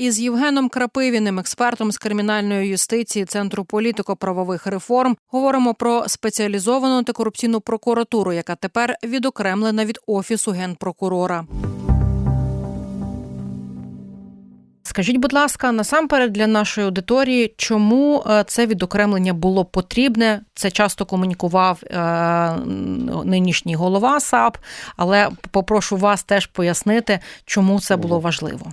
Із Євгеном Крапивіним, експертом з кримінальної юстиції Центру політико-правових реформ, говоримо про спеціалізовану антикорупційну прокуратуру, яка тепер відокремлена від офісу генпрокурора. Скажіть, будь ласка, насамперед для нашої аудиторії, чому е, це відокремлення було потрібне? Це часто комунікував е, нинішній голова САП, але попрошу вас теж пояснити, чому це було важливо.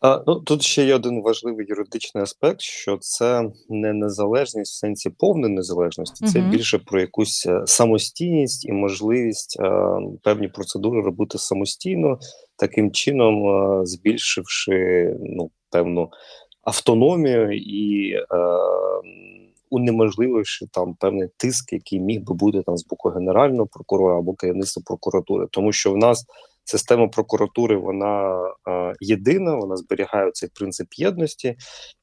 А, ну, Тут ще є один важливий юридичний аспект, що це не незалежність в сенсі повної незалежності, це Мгм. більше про якусь е, самостійність і можливість е, певні процедури робити самостійно, таким чином е, збільшивши ну, певну автономію і е, унеможлививши там певний тиск, який міг би бути там з боку генерального прокурора або керівництва прокуратури, тому що в нас система прокуратури вона е, єдина, вона зберігає цей принцип єдності,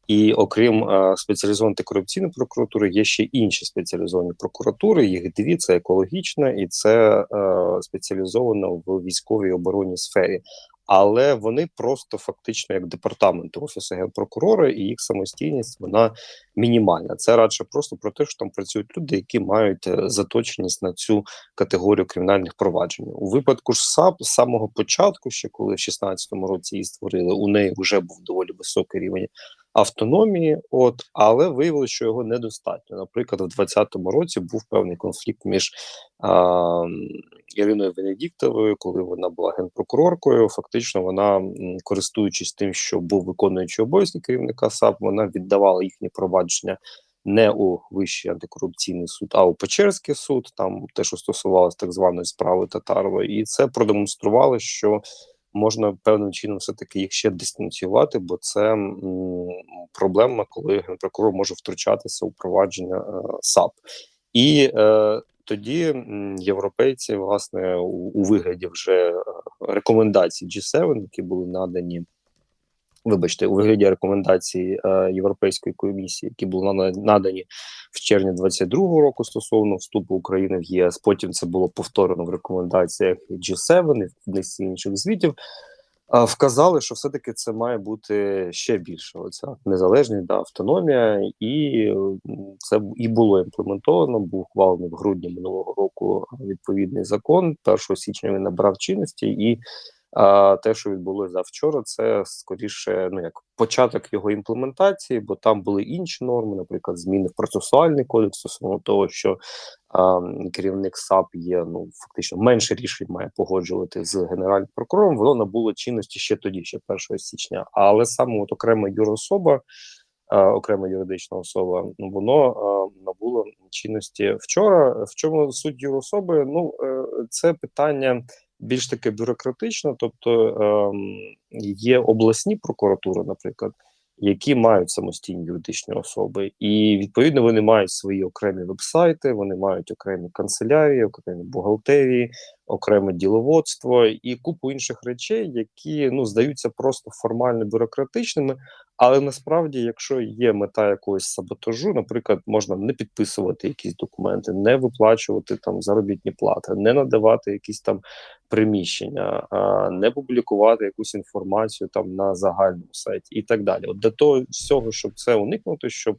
і окрім е, спеціалізованої антикорупційної прокуратури, є ще інші спеціалізовані прокуратури. Їх дві це екологічна і це е, спеціалізована в військовій оборонній сфері. Але вони просто фактично як департамент офісу генпрокурора, і їх самостійність вона мінімальна. Це радше просто про те, що там працюють люди, які мають е, заточеність на цю категорію кримінальних проваджень. У випадку ж САП з самого початку, ще коли в 16-му році її створили, у неї вже був доволі високий рівень автономії. От але виявилося, що його недостатньо. Наприклад, в 20-му році був певний конфлікт між а, Іриною Венедіктовою, коли вона була генпрокуроркою. Фактично, вона користуючись тим, що був виконуючий обов'язки керівника САП, вона віддавала їхні провадження. Не у вищий антикорупційний суд, а у Печерський суд, там те, що стосувалося так званої справи Татарова, і це продемонструвало, що можна певним чином все таки їх ще дистанціювати, бо це проблема, коли генпрокурор може втручатися у провадження е, САП, і е, тоді європейці, власне, у, у вигляді вже е, рекомендацій G7, які були надані. Вибачте, у вигляді рекомендацій е, Європейської комісії, які були надані в червні 22-го року стосовно вступу України в ЄС. Потім це було повторено в рекомендаціях G7 і в низці інших звітів. Вказали, що все-таки це має бути ще більше. Оця незалежність да, автономія, і це і було імплементовано. Був ухвалений в грудні минулого року відповідний закон. 1 січня він набрав чинності, і а те, що відбулося завчора, це скоріше ну як початок його імплементації, бо там були інші норми, наприклад, зміни в процесуальний кодекс стосовно того, що а, керівник САП є ну фактично менше рішень має погоджувати з генеральним прокурором. Воно набуло чинності ще тоді, ще 1 січня. Але саме от окрема юрособа, а, окрема юридична особа, ну воно а, набуло чинності вчора. В чому суть юрособи? Ну е, це питання більш таке бюрократично, тобто ем, є обласні прокуратури, наприклад, які мають самостійні юридичні особи, і відповідно вони мають свої окремі вебсайти, вони мають окремі канцелярії, окремі бухгалтерії, окреме діловодство і купу інших речей, які ну здаються просто формально бюрократичними. Але насправді, якщо є мета якогось саботажу, наприклад, можна не підписувати якісь документи, не виплачувати там заробітні плати, не надавати якісь там приміщення, не публікувати якусь інформацію там на загальному сайті і так далі. От для того всього, щоб це уникнути, щоб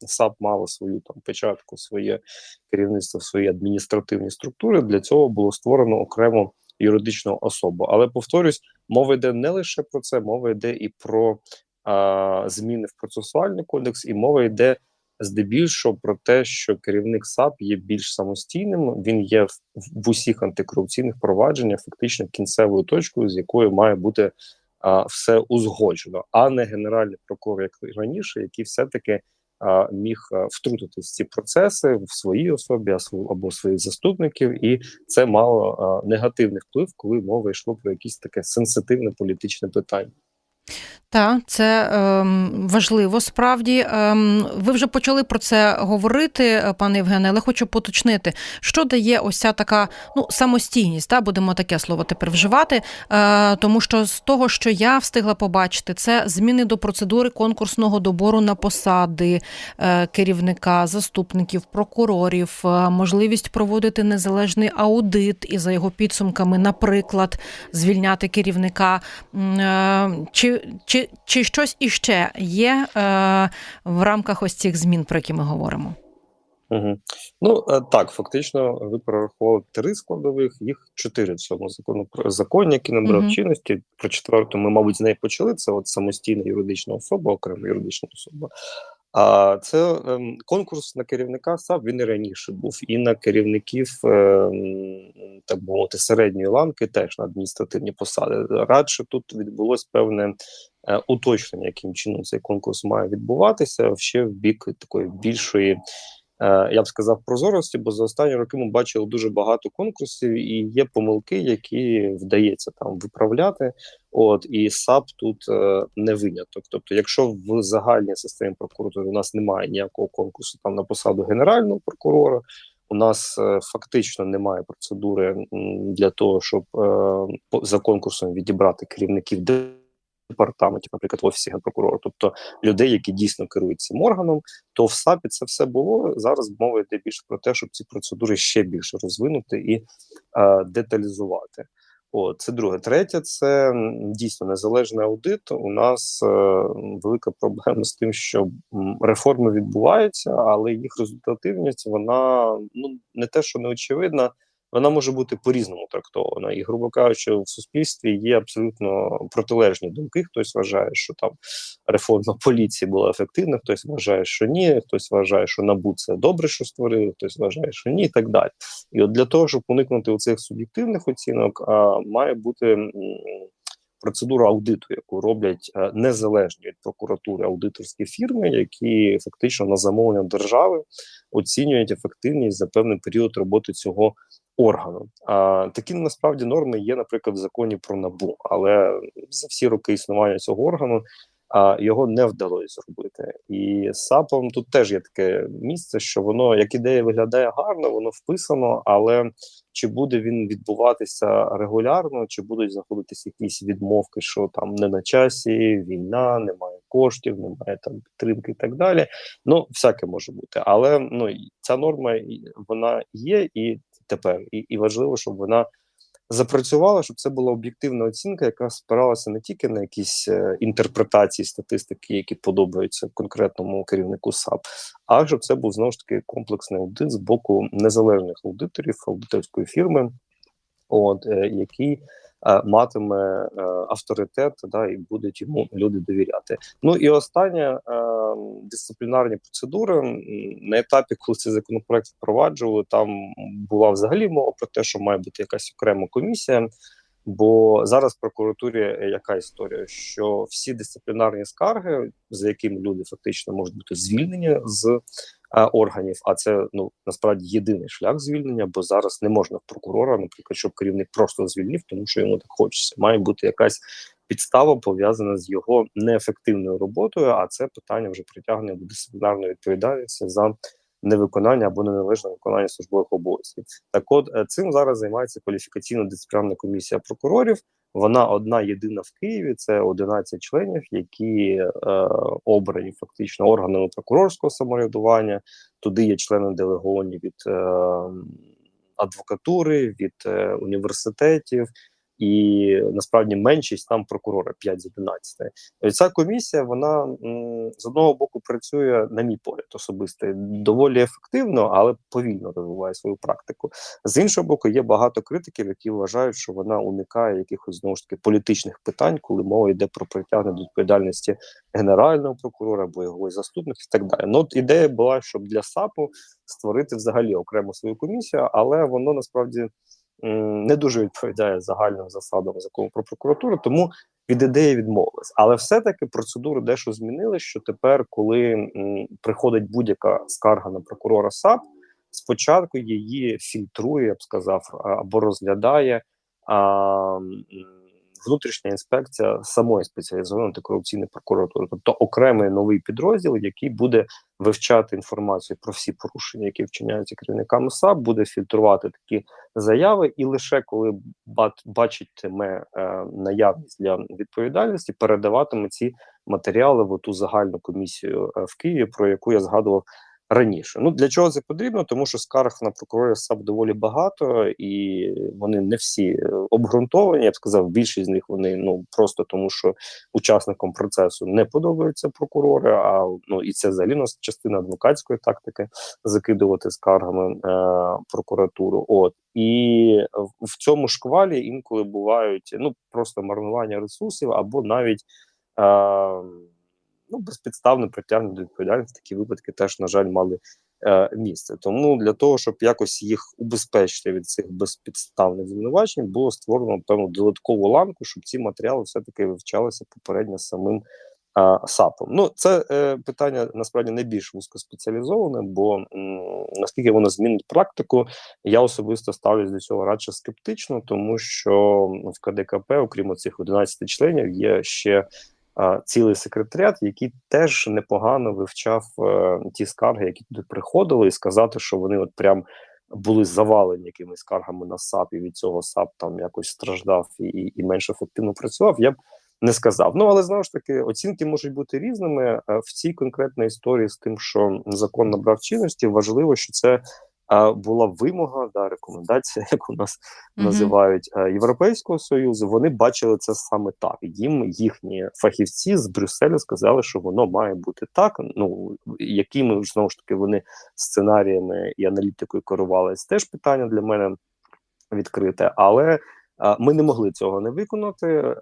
САП мало свою там печатку, своє керівництво, свої адміністративні структури, для цього було створено окрему юридичну особу. Але повторюсь, мова йде не лише про це, мова йде і про а, зміни в процесуальний кодекс, і мова йде здебільшого про те, що керівник САП є більш самостійним. Він є в, усіх антикорупційних провадженнях, фактично кінцевою точкою, з якою має бути а, все узгоджено, а не генеральний прокурор, як раніше, який все-таки а, міг втрутитись в ці процеси в своїй особі або своїх заступників, і це мало а, негативний вплив, коли мова йшло про якісь таке сенситивне політичне питання. Так, це ем, важливо справді. Ем, ви вже почали про це говорити, е, пане Євгене, але хочу поточнити, що дає ось ця така ну, самостійність, та, будемо таке слово тепер вживати, е, тому що з того, що я встигла побачити, це зміни до процедури конкурсного добору на посади е, керівника, заступників, прокурорів, е, можливість проводити незалежний аудит і за його підсумками, наприклад, звільняти керівника. Е, Чи чи, чи, чи щось іще є е, в рамках ось цих змін, про які ми говоримо? Угу. Ну е, так, фактично, ви прорахували три складових, їх чотири в цьому закону законі, який набрав угу. чинності. Про четверту ми, мабуть, з неї почали. Це от самостійна юридична особа, окрема юридична особа. А це ем, конкурс на керівника САП він і раніше був, і на керівників, ем, так мовити, середньої ланки теж на адміністративні посади. Радше тут відбулось певне е, уточнення, яким чином цей конкурс має відбуватися ще в бік такої більшої я б сказав, прозорості, бо за останні роки ми бачили дуже багато конкурсів, і є помилки, які вдається там виправляти. От і САП тут е, не виняток. Тобто, якщо в загальній системі прокуратури у нас немає ніякого конкурсу там на посаду генерального прокурора. У нас е, фактично немає процедури для того, щоб е, за конкурсом відібрати керівників департаментів, наприклад, в офісі генпрокурора, тобто людей, які дійсно керують цим органом, то в САПі це все було. Зараз мова йде більше про те, щоб ці процедури ще більше розвинути і е, деталізувати. О, це друге. Третє, це дійсно незалежний аудит. У нас е, велика проблема з тим, що реформи відбуваються, але їх результативність вона ну не те, що не очевидна, вона може бути по-різному трактована. І, грубо кажучи, в суспільстві є абсолютно протилежні думки. Хтось вважає, що там реформа поліції була ефективна, хтось вважає, що ні, хтось вважає, що НАБУ це добре, що створили, хтось вважає, що ні, і так далі. І от для того, щоб уникнути оцих суб'єктивних оцінок, а, має бути м, процедура аудиту, яку роблять е, незалежні від прокуратури аудиторські фірми, які фактично на замовлення держави оцінюють ефективність за певний період роботи цього органу. А такі насправді норми є, наприклад, в законі про набу, але за всі роки існування цього органу. А його не вдалося зробити, і САПом тут теж є таке місце, що воно як ідея виглядає гарно, воно вписано, але чи буде він відбуватися регулярно, чи будуть знаходитися якісь відмовки, що там не на часі, війна, немає коштів, немає там підтримки і так далі. Ну, всяке може бути, але ну ця норма вона є і тепер, і, і важливо, щоб вона запрацювала, щоб це була об'єктивна оцінка, яка спиралася не тільки на якісь е, інтерпретації статистики, які подобаються конкретному керівнику САП, а щоб це був знову ж таки комплексний аудит з боку незалежних аудиторів, аудиторської фірми, от е, який матиме е, авторитет, да, і будуть йому люди довіряти. Ну і останнє е, дисциплінарні процедури на етапі, коли цей законопроект впроваджували, там була взагалі мова про те, що має бути якась окрема комісія. Бо зараз в прокуратурі е, яка історія, що всі дисциплінарні скарги, за якими люди фактично можуть бути звільнені з е, органів, а це ну насправді єдиний шлях звільнення, бо зараз не можна прокурора, наприклад, щоб керівник просто звільнив, тому що йому так хочеться. Має бути якась підстава пов'язана з його неефективною роботою. А це питання вже притягнення до дисциплінарної відповідальності за невиконання або неналежне виконання службових обов'язків. Так, от е, цим зараз займається кваліфікаційна дисциплінарна комісія прокурорів. Вона одна єдина в Києві. Це 11 членів, які е, обрані фактично органами прокурорського самоврядування. Туди є члени делеговані від е, адвокатури, від е, університетів. І насправді меншість там прокурори 5 з 11. Ця комісія вона з одного боку працює, на мій погляд, особисто доволі ефективно, але повільно розвиває свою практику. З іншого боку, є багато критиків, які вважають, що вона уникає якихось знову ж таки політичних питань, коли мова йде про притягнення до відповідальності генерального прокурора або його заступників і так далі. Ну от ідея була, щоб для САПу створити взагалі окрему свою комісію, але воно насправді не дуже відповідає загальним засадам закону про прокуратуру, тому від ідеї відмовились. Але все-таки процедури дещо змінили, що тепер, коли приходить будь-яка скарга на прокурора САП, спочатку її фільтрує, я б сказав, або розглядає а, внутрішня інспекція самої спеціалізованої антикорупційної прокуратури, тобто окремий новий підрозділ, який буде вивчати інформацію про всі порушення, які вчиняються керівниками САП, буде фільтрувати такі заяви, і лише коли бачитиме е, наявність для відповідальності, передаватиме ці матеріали в ту загальну комісію е, в Києві, про яку я згадував раніше. Ну для чого це потрібно? Тому що скарг на прокурорів САП доволі багато, і вони не всі е, обґрунтовані. Я б сказав, більшість з них вони ну просто тому, що учасникам процесу не подобаються прокурори. А ну і це взагалі нас частина адвокатської тактики закидувати скаргами е, прокуратуру. От і в, в цьому шквалі інколи бувають ну просто марнування ресурсів або навіть. Е, ну, безпідставне притягнення до відповідальності. Такі випадки теж, на жаль, мали е, місце. Тому для того, щоб якось їх убезпечити від цих безпідставних звинувачень, було створено певну додаткову ланку, щоб ці матеріали все-таки вивчалися попередньо самим. САПом. Ну, це е, питання насправді не більш вузькоспеціалізоване, бо м, наскільки воно змінить практику, я особисто ставлюсь до цього радше скептично, тому що в КДКП, окрім цих 11 членів, є ще цілий секретаріат, який теж непогано вивчав е, ті скарги, які туди приходили, і сказати, що вони от прям були завалені якимись скаргами на САП, і від цього САП там якось страждав і, і, менш ефективно працював. Я б не сказав. Ну але знову ж таки оцінки можуть бути різними. Е, в цій конкретній історії з тим, що закон набрав чинності, важливо, що це була вимога, да, рекомендація, як у нас mm -hmm. називають Європейського союзу. Вони бачили це саме так. Їм їхні фахівці з Брюсселя сказали, що воно має бути так. Ну якими знову ж таки вони сценаріями і аналітикою керувалися, теж питання для мене відкрите, але. Ми не могли цього не виконати.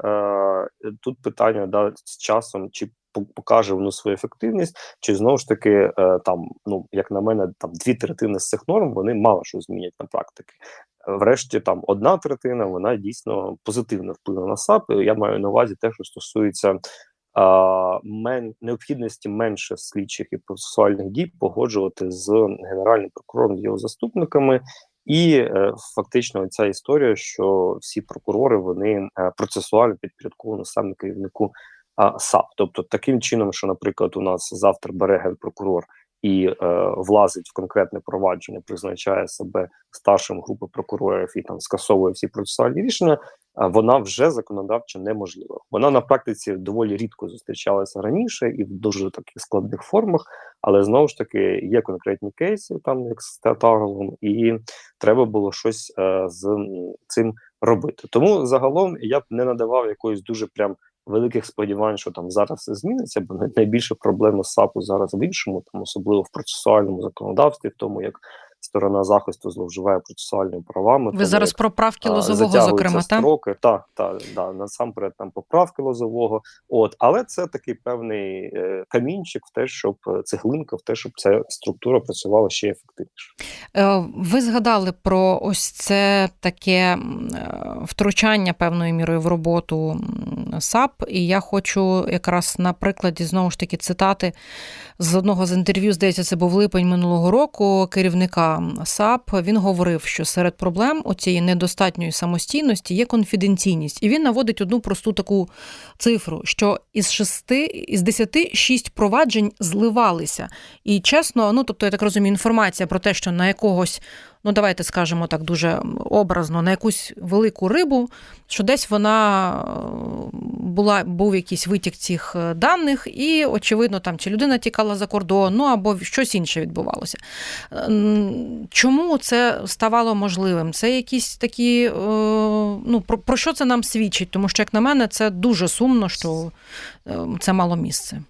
Тут питання да з часом, чи покаже воно свою ефективність, чи знову ж таки е, там, ну як на мене, там дві третини з цих норм вони мало що змінять на практиці. Врешті там одна третина, вона дійсно позитивно вплине на САП. Я маю на увазі те, що стосується а, мен, необхідності менше слідчих і процесуальних дій погоджувати з генеральним прокурором його заступниками. І е, фактично ця історія, що всі прокурори вони е, процесуально підпорядковані саме керівнику САП. Тобто, таким чином, що, наприклад, у нас завтра бере генпрокурор і е, влазить в конкретне провадження, призначає себе старшим групи прокурорів і там скасовує всі процесуальні рішення. Вона вже законодавчо неможлива. Вона на практиці доволі рідко зустрічалася раніше і в дуже таких складних формах, але знову ж таки є конкретні кейси, там як з Театаровим, і треба було щось е, з цим робити. Тому загалом я б не надавав якоїсь дуже прям великих сподівань, що там зараз все зміниться, бо найбільша проблема САПу зараз в іншому, там особливо в процесуальному законодавстві, в тому як сторона захисту зловживає процесуальними правами. Ви тому, зараз як, про правки лозового, зокрема, строки, так? Так, да, насамперед там поправки лозового. От, але це такий певний е, камінчик в те, щоб е, цеглинка, в те, щоб ця структура працювала ще ефективніше. Е, ви згадали про ось це таке втручання певною мірою в роботу САП, і я хочу якраз на прикладі знову ж таки цитати з одного з інтерв'ю, здається, це був липень минулого року керівника САП. Він говорив, що серед проблем оцієї недостатньої самостійності є конфіденційність, і він наводить одну просту таку цифру: що із шести із десяти шість проваджень зливалися. І чесно, ну тобто, я так розумію, інформація про те, що на якогось ну давайте скажемо так дуже образно, на якусь велику рибу, що десь вона е, була, був якийсь витік цих е, даних, і, очевидно, там чи людина тікала за кордон, ну або щось інше відбувалося. Чому це ставало можливим? Це якісь такі, е, ну про, про що це нам свідчить? Тому що, як на мене, це дуже сумно, що це мало місце.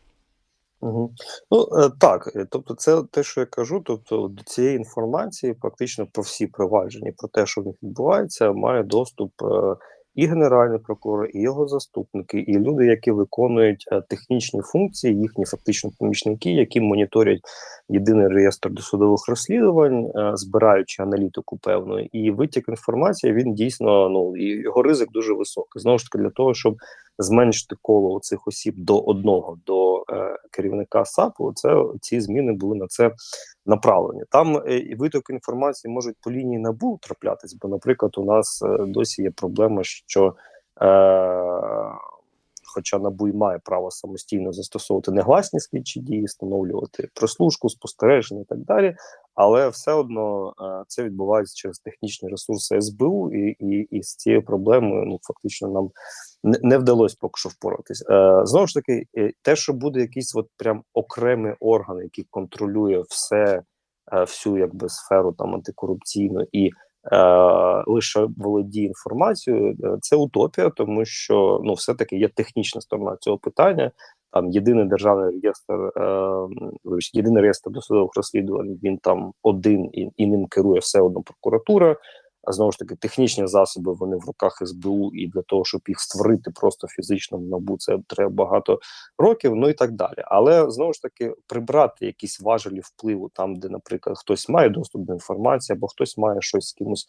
Угу. Ну е, так, е, тобто, це те, що я кажу. Тобто, до цієї інформації, практично про всі провадження, про те, що в них відбувається, має доступ е, і генеральний прокурор, і його заступники, і люди, які виконують технічні функції, їхні фактично помічники, які моніторять єдиний реєстр досудових розслідувань, збираючи аналітику певну, і витік інформації він дійсно ну і його ризик дуже високий. Знову ж таки, для того, щоб зменшити коло цих осіб до одного до е, керівника САПу. Це ці зміни були на це направлені. Там е, і виток інформації можуть по лінії набу траплятись, бо, наприклад, у нас е, досі є проблема, що е, хоча НАБУ й має право самостійно застосовувати негласні слідчі дії, встановлювати прослушку, спостереження і так далі. Але все одно е, це відбувається через технічні ресурси СБУ, і, і, і з цією проблемою ну фактично нам не, не вдалося поки що впоратись. Е, знову ж таки, е, те, що буде якийсь от прям окремий орган, який контролює все, е, всю якби сферу там антикорупційну і лише володіє інформацією, е, це утопія, тому що ну все таки є технічна сторона цього питання. Там єдиний державний реєстр, е, єдиний реєстр досудових розслідувань. Він там один і, і ним керує все одно прокуратура. А знову ж таки, технічні засоби вони в руках СБУ, і для того, щоб їх створити просто фізично в набу, це треба багато років, ну і так далі. Але знову ж таки, прибрати якісь важелі впливу там, де, наприклад, хтось має доступ до інформації, або хтось має щось з кимось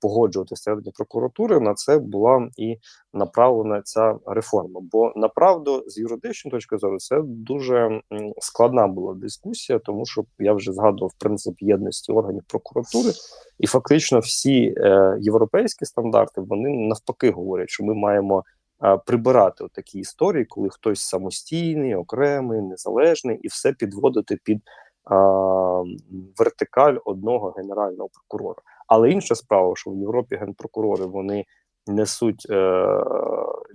погоджувати всередині прокуратури. На це була і направлена ця реформа. Бо направду, з юридичної точки зору, це дуже складна була дискусія, тому що я вже згадував принцип єдності органів прокуратури. І фактично всі е, європейські стандарти вони навпаки говорять, що ми маємо прибирати такі історії, коли хтось самостійний, окремий, незалежний, і все підводити під вертикаль одного генерального прокурора. Але інша справа, що в Європі генпрокурори вони несуть е,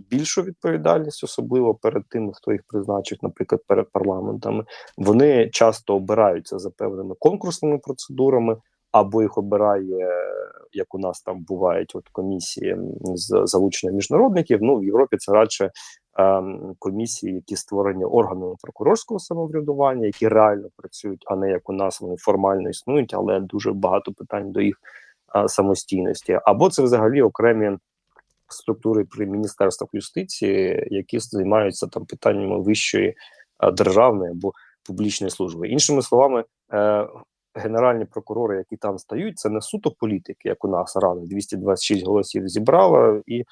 більшу відповідальність, особливо перед тими, хто їх призначить, наприклад, перед парламентами. Вони часто обираються за певними конкурсними процедурами або їх обирає, як у нас там бувають от комісії з залучення міжнародників. Ну в Європі це радше комісії, які створені органами прокурорського самоврядування, які реально працюють, а не як у нас вони формально існують, але дуже багато питань до їх е, самостійності. Або це взагалі окремі структури при міністерствах юстиції, які займаються там питаннями вищої е, державної або публічної служби. Іншими словами. Е, генеральні прокурори, які там стають, це не суто політики, як у нас рада 226 голосів зібрала і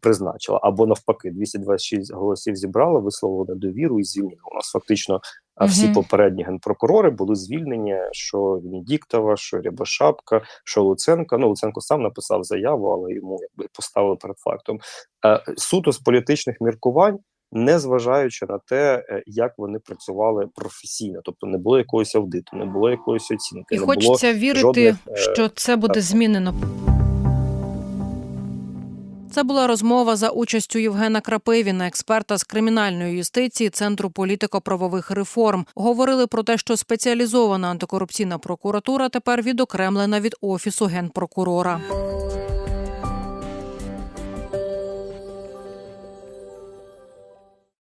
призначила, або навпаки, 226 голосів зібрала, висловила недовіру і звільнила. У нас фактично а, всі попередні генпрокурори були звільнені. Що Венедіктова, що Рябошапка, що Луценко. Ну Луценко сам написав заяву, але йому якби поставили перед фактом. Суто з політичних міркувань не зважаючи на те, е, як вони працювали професійно, тобто не було якогось аудиту, не було якоїсь оцінки, І не хочеться було вірити, жодних, е, що це буде так. змінено. Це була розмова за участю Євгена Крапивіна, експерта з кримінальної юстиції Центру політико-правових реформ. Говорили про те, що спеціалізована антикорупційна прокуратура тепер відокремлена від офісу генпрокурора.